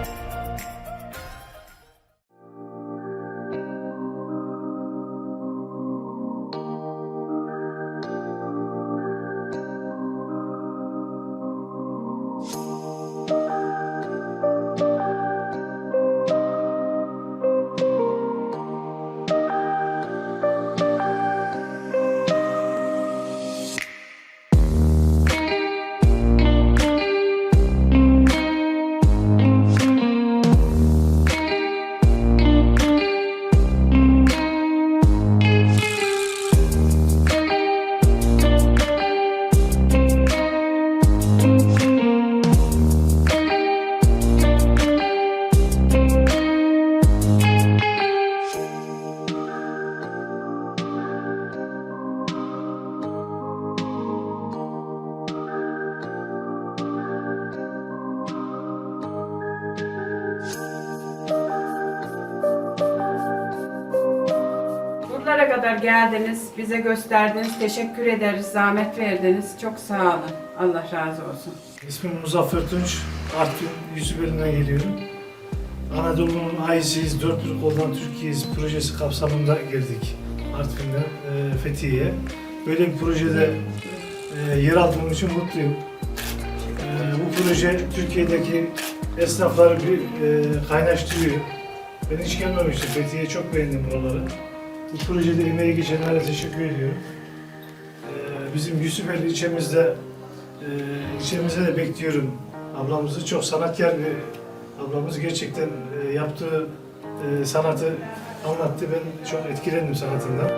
Bye. Buralara kadar geldiniz, bize gösterdiniz. Teşekkür ederiz, zahmet verdiniz. Çok sağ olun. Allah razı olsun. İsmim Muzaffer Tunç. Artvin Yüzübeli'ne geliyorum. Anadolu'nun Aysiz, Dört Bir Koldan Türkiye'yiz projesi kapsamında geldik Artvin'den e, Fethiye'ye. Böyle bir projede e, yer aldığım için mutluyum. E, bu proje Türkiye'deki esnafları bir e, kaynaştırıyor. Ben hiç gelmemiştim. Fethiye'yi çok beğendim buraları. Bu projede emeği geçenlere teşekkür ediyorum. E, bizim Yusufeli ilçemizde ee, ilçemize de bekliyorum ablamızı. Çok sanatkar bir ablamız. Gerçekten e, yaptığı e, sanatı anlattı. Ben çok etkilendim sanatından.